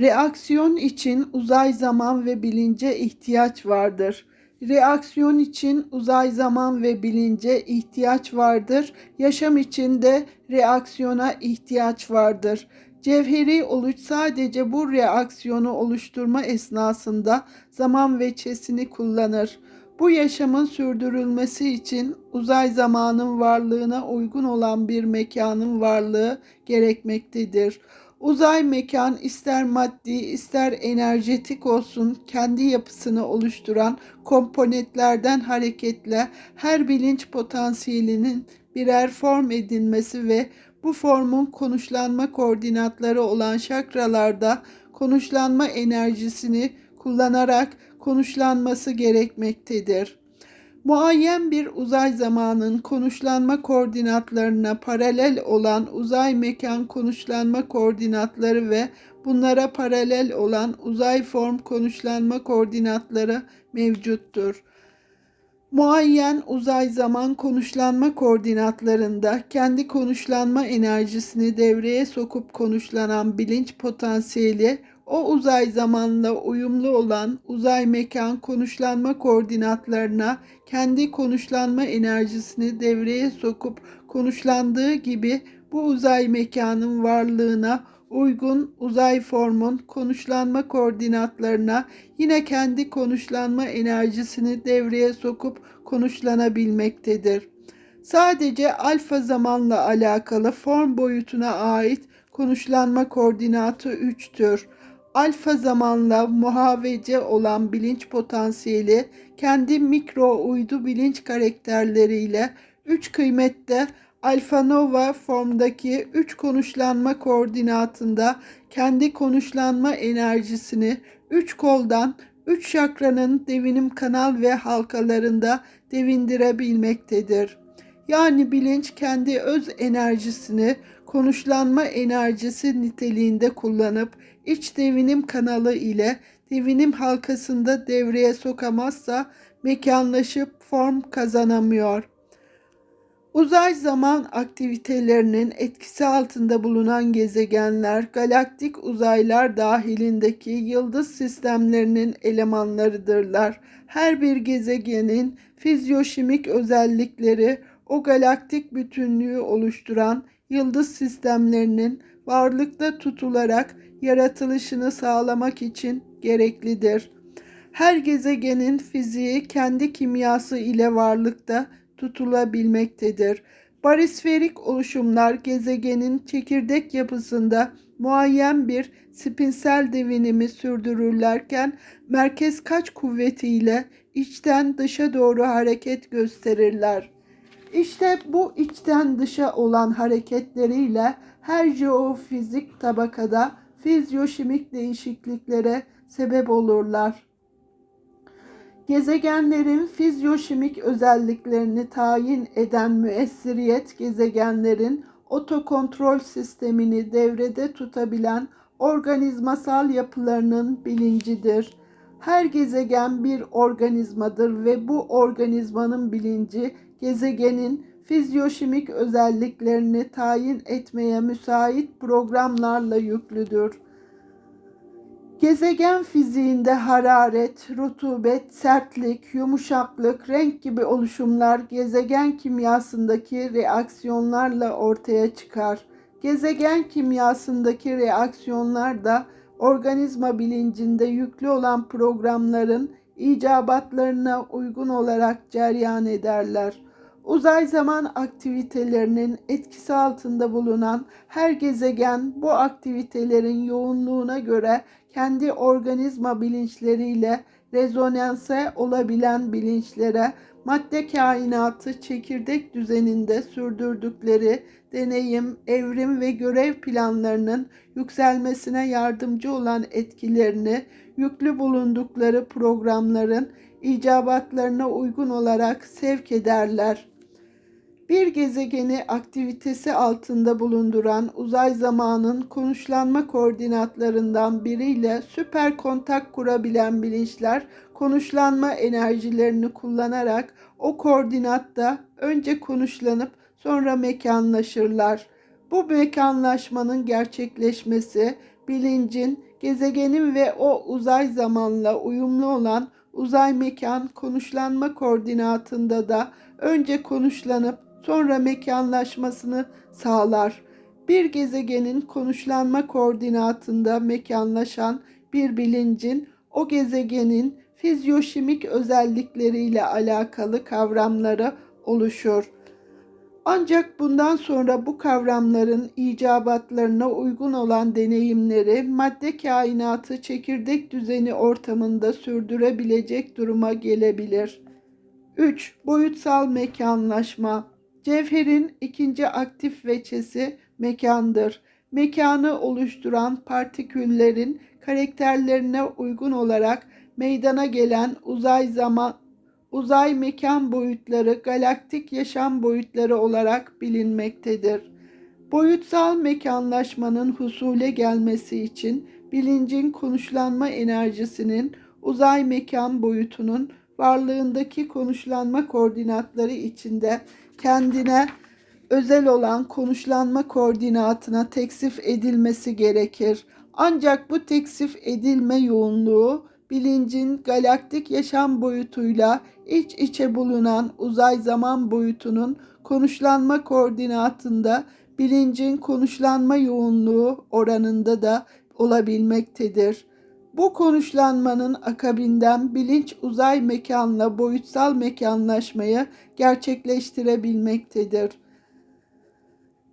Reaksiyon için uzay zaman ve bilince ihtiyaç vardır. Reaksiyon için uzay zaman ve bilince ihtiyaç vardır. Yaşam için de reaksiyona ihtiyaç vardır. Cevheri oluş sadece bu reaksiyonu oluşturma esnasında zaman veçesini kullanır. Bu yaşamın sürdürülmesi için uzay zamanın varlığına uygun olan bir mekanın varlığı gerekmektedir. Uzay mekan ister maddi ister enerjetik olsun kendi yapısını oluşturan komponentlerden hareketle her bilinç potansiyelinin birer form edinmesi ve bu formun konuşlanma koordinatları olan şakralarda konuşlanma enerjisini kullanarak konuşlanması gerekmektedir. Muayyen bir uzay zamanın konuşlanma koordinatlarına paralel olan uzay mekan konuşlanma koordinatları ve bunlara paralel olan uzay form konuşlanma koordinatları mevcuttur. Muayyen uzay zaman konuşlanma koordinatlarında kendi konuşlanma enerjisini devreye sokup konuşlanan bilinç potansiyeli o uzay zamanla uyumlu olan uzay mekan konuşlanma koordinatlarına kendi konuşlanma enerjisini devreye sokup konuşlandığı gibi bu uzay mekanın varlığına uygun uzay formun konuşlanma koordinatlarına yine kendi konuşlanma enerjisini devreye sokup konuşlanabilmektedir. Sadece alfa zamanla alakalı form boyutuna ait konuşlanma koordinatı 3'tür. Alfa zamanla muhavece olan bilinç potansiyeli kendi mikro uydu bilinç karakterleriyle 3 kıymette alfa nova formdaki 3 konuşlanma koordinatında kendi konuşlanma enerjisini 3 koldan 3 şakranın devinim kanal ve halkalarında devindirebilmektedir. Yani bilinç kendi öz enerjisini konuşlanma enerjisi niteliğinde kullanıp iç devinim kanalı ile devinim halkasında devreye sokamazsa mekanlaşıp form kazanamıyor. Uzay zaman aktivitelerinin etkisi altında bulunan gezegenler, galaktik uzaylar dahilindeki yıldız sistemlerinin elemanlarıdırlar. Her bir gezegenin fizyoşimik özellikleri o galaktik bütünlüğü oluşturan yıldız sistemlerinin varlıkta tutularak yaratılışını sağlamak için gereklidir. Her gezegenin fiziği kendi kimyası ile varlıkta tutulabilmektedir. Barisferik oluşumlar gezegenin çekirdek yapısında muayyen bir spinsel devinimi sürdürürlerken merkez kaç kuvvetiyle içten dışa doğru hareket gösterirler. İşte bu içten dışa olan hareketleriyle her jeofizik tabakada fizyoşimik değişikliklere sebep olurlar. Gezegenlerin fizyoşimik özelliklerini tayin eden müessiriyet gezegenlerin otokontrol sistemini devrede tutabilen organizmasal yapılarının bilincidir. Her gezegen bir organizmadır ve bu organizmanın bilinci gezegenin fizyoşimik özelliklerini tayin etmeye müsait programlarla yüklüdür. Gezegen fiziğinde hararet, rutubet, sertlik, yumuşaklık, renk gibi oluşumlar gezegen kimyasındaki reaksiyonlarla ortaya çıkar. Gezegen kimyasındaki reaksiyonlar da organizma bilincinde yüklü olan programların icabatlarına uygun olarak ceryan ederler. Uzay zaman aktivitelerinin etkisi altında bulunan her gezegen bu aktivitelerin yoğunluğuna göre kendi organizma bilinçleriyle rezonanse olabilen bilinçlere madde kainatı çekirdek düzeninde sürdürdükleri deneyim, evrim ve görev planlarının yükselmesine yardımcı olan etkilerini yüklü bulundukları programların icabatlarına uygun olarak sevk ederler. Bir gezegeni aktivitesi altında bulunduran uzay zamanın konuşlanma koordinatlarından biriyle süper kontak kurabilen bilinçler konuşlanma enerjilerini kullanarak o koordinatta önce konuşlanıp sonra mekanlaşırlar. Bu mekanlaşmanın gerçekleşmesi bilincin gezegenin ve o uzay zamanla uyumlu olan uzay mekan konuşlanma koordinatında da önce konuşlanıp sonra mekanlaşmasını sağlar. Bir gezegenin konuşlanma koordinatında mekanlaşan bir bilincin o gezegenin fizyoşimik özellikleriyle alakalı kavramları oluşur. Ancak bundan sonra bu kavramların icabatlarına uygun olan deneyimleri madde kainatı çekirdek düzeni ortamında sürdürebilecek duruma gelebilir. 3. Boyutsal mekanlaşma Cevherin ikinci aktif veçesi mekandır. Mekanı oluşturan partiküllerin karakterlerine uygun olarak meydana gelen uzay zaman uzay mekan boyutları galaktik yaşam boyutları olarak bilinmektedir. Boyutsal mekanlaşmanın husule gelmesi için bilincin konuşlanma enerjisinin uzay mekan boyutunun varlığındaki konuşlanma koordinatları içinde kendine özel olan konuşlanma koordinatına teksif edilmesi gerekir. Ancak bu teksif edilme yoğunluğu bilincin galaktik yaşam boyutuyla iç içe bulunan uzay zaman boyutunun konuşlanma koordinatında bilincin konuşlanma yoğunluğu oranında da olabilmektedir. Bu konuşlanmanın akabinden bilinç uzay mekanla boyutsal mekanlaşmayı gerçekleştirebilmektedir.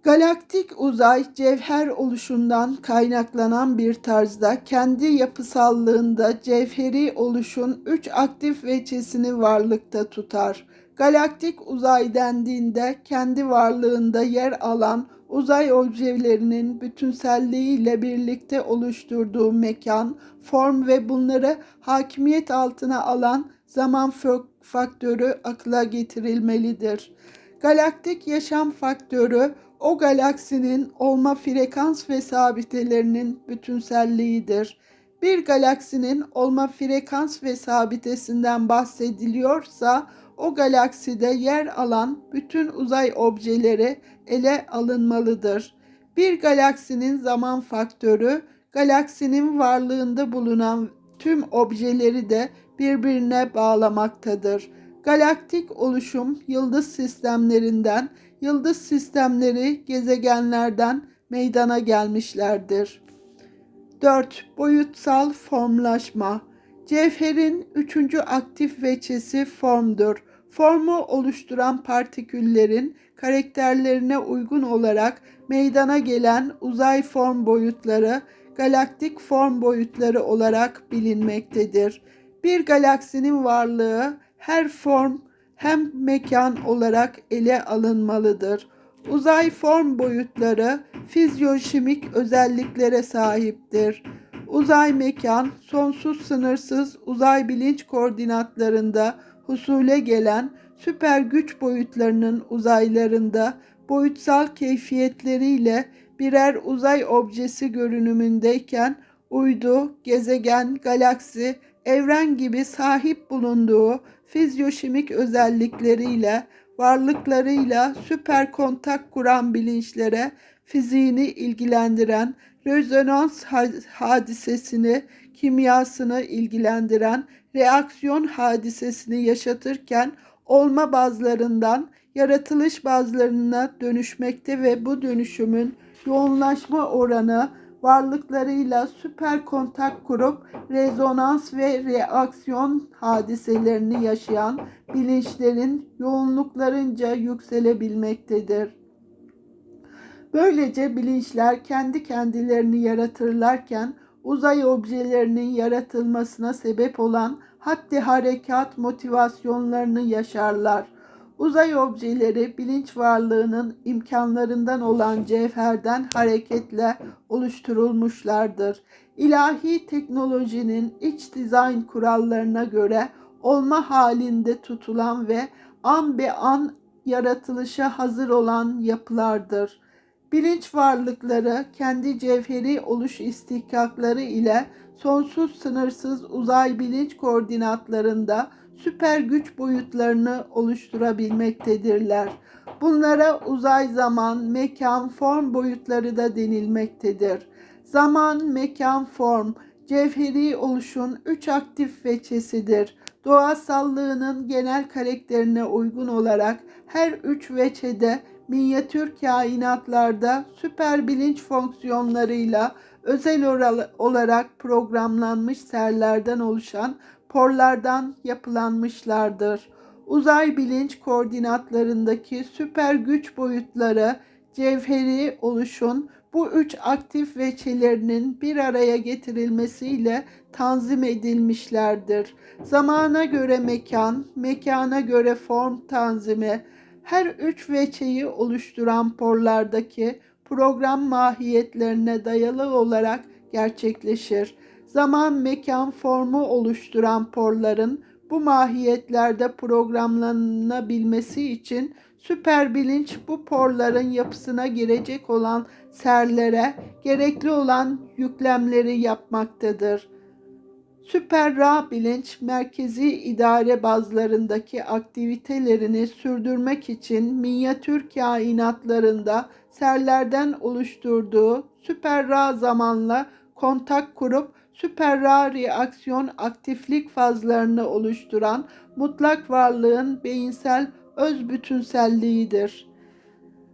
Galaktik uzay cevher oluşundan kaynaklanan bir tarzda kendi yapısallığında cevheri oluşun üç aktif veçesini varlıkta tutar. Galaktik uzay dendiğinde kendi varlığında yer alan uzay objelerinin bütünselliğiyle birlikte oluşturduğu mekan, form ve bunları hakimiyet altına alan zaman faktörü akla getirilmelidir. Galaktik yaşam faktörü o galaksinin olma frekans ve sabitelerinin bütünselliğidir. Bir galaksinin olma frekans ve sabitesinden bahsediliyorsa o galakside yer alan bütün uzay objeleri ele alınmalıdır. Bir galaksinin zaman faktörü galaksinin varlığında bulunan tüm objeleri de birbirine bağlamaktadır. Galaktik oluşum yıldız sistemlerinden, yıldız sistemleri gezegenlerden meydana gelmişlerdir. 4. Boyutsal formlaşma Cevherin üçüncü aktif veçesi formdur. Formu oluşturan partiküllerin karakterlerine uygun olarak meydana gelen uzay form boyutları galaktik form boyutları olarak bilinmektedir. Bir galaksinin varlığı her form hem mekan olarak ele alınmalıdır. Uzay form boyutları fizyoşimik özelliklere sahiptir. Uzay mekan sonsuz sınırsız uzay bilinç koordinatlarında husule gelen süper güç boyutlarının uzaylarında boyutsal keyfiyetleriyle birer uzay objesi görünümündeyken uydu, gezegen, galaksi, evren gibi sahip bulunduğu fizyoşimik özellikleriyle, varlıklarıyla süper kontak kuran bilinçlere fiziğini ilgilendiren, rezonans hadisesini, kimyasını ilgilendiren reaksiyon hadisesini yaşatırken olma bazlarından yaratılış bazlarına dönüşmekte ve bu dönüşümün yoğunlaşma oranı varlıklarıyla süper kontak kurup rezonans ve reaksiyon hadiselerini yaşayan bilinçlerin yoğunluklarınca yükselebilmektedir. Böylece bilinçler kendi kendilerini yaratırlarken uzay objelerinin yaratılmasına sebep olan haddi harekat motivasyonlarını yaşarlar. Uzay objeleri bilinç varlığının imkanlarından olan cevherden hareketle oluşturulmuşlardır. İlahi teknolojinin iç dizayn kurallarına göre olma halinde tutulan ve an be an yaratılışa hazır olan yapılardır. Bilinç varlıkları kendi cevheri oluş istihkakları ile sonsuz sınırsız uzay bilinç koordinatlarında süper güç boyutlarını oluşturabilmektedirler. Bunlara uzay zaman, mekan, form boyutları da denilmektedir. Zaman, mekan, form, cevheri oluşun üç aktif veçesidir. Doğasallığının genel karakterine uygun olarak her üç veçede minyatür kainatlarda süper bilinç fonksiyonlarıyla özel olarak programlanmış serlerden oluşan porlardan yapılanmışlardır. Uzay bilinç koordinatlarındaki süper güç boyutları cevheri oluşun bu üç aktif veçelerinin bir araya getirilmesiyle tanzim edilmişlerdir. Zamana göre mekan, mekana göre form tanzimi, her üç veçeyi oluşturan porlardaki program mahiyetlerine dayalı olarak gerçekleşir. Zaman, mekan, formu oluşturan porların bu mahiyetlerde programlanabilmesi için süper bilinç bu porların yapısına girecek olan serlere gerekli olan yüklemleri yapmaktadır. Süper Ra bilinç merkezi idare bazlarındaki aktivitelerini sürdürmek için minyatür kainatlarında serlerden oluşturduğu Süper Ra zamanla kontak kurup Süper Ra reaksiyon aktiflik fazlarını oluşturan mutlak varlığın beyinsel öz bütünselliğidir.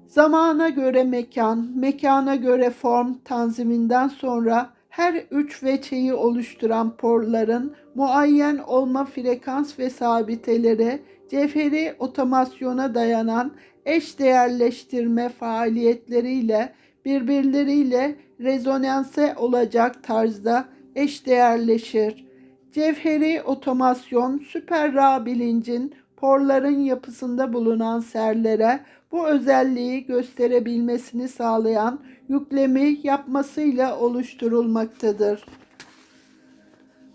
Zamana göre mekan, mekana göre form tanziminden sonra her üç veçeyi oluşturan porların muayyen olma frekans ve sabiteleri cevheri otomasyona dayanan eş değerleştirme faaliyetleriyle birbirleriyle rezonanse olacak tarzda eş değerleşir. Cevheri otomasyon süper Ra bilincin porların yapısında bulunan serlere bu özelliği gösterebilmesini sağlayan yüklemi yapmasıyla oluşturulmaktadır.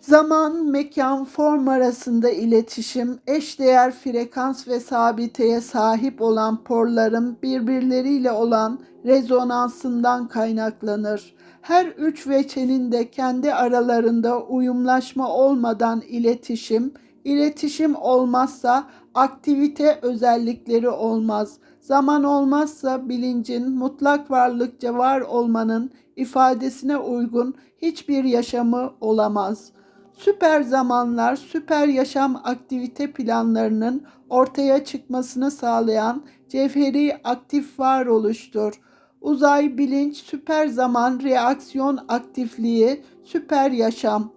Zaman, mekan, form arasında iletişim, eşdeğer frekans ve sabiteye sahip olan porların birbirleriyle olan rezonansından kaynaklanır. Her üç veçenin de kendi aralarında uyumlaşma olmadan iletişim, iletişim olmazsa aktivite özellikleri olmaz. Zaman olmazsa bilincin mutlak varlıkça var olmanın ifadesine uygun hiçbir yaşamı olamaz. Süper zamanlar, süper yaşam aktivite planlarının ortaya çıkmasını sağlayan cevheri aktif varoluştur. Uzay bilinç, süper zaman reaksiyon aktifliği, süper yaşam.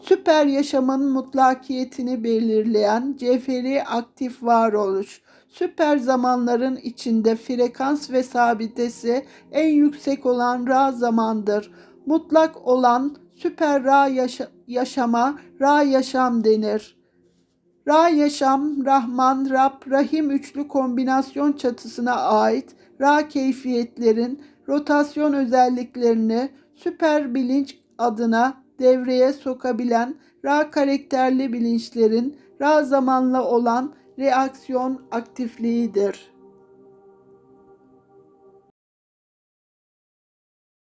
Süper yaşamın mutlakiyetini belirleyen cevheri aktif varoluş. Süper zamanların içinde frekans ve sabitesi en yüksek olan ra zamandır. Mutlak olan süper ra yaşa- yaşama ra yaşam denir. Ra yaşam, Rahman, Rab, Rahim üçlü kombinasyon çatısına ait Ra keyfiyetlerin rotasyon özelliklerini süper bilinç adına devreye sokabilen Ra karakterli bilinçlerin Ra zamanla olan reaksiyon aktifliğidir.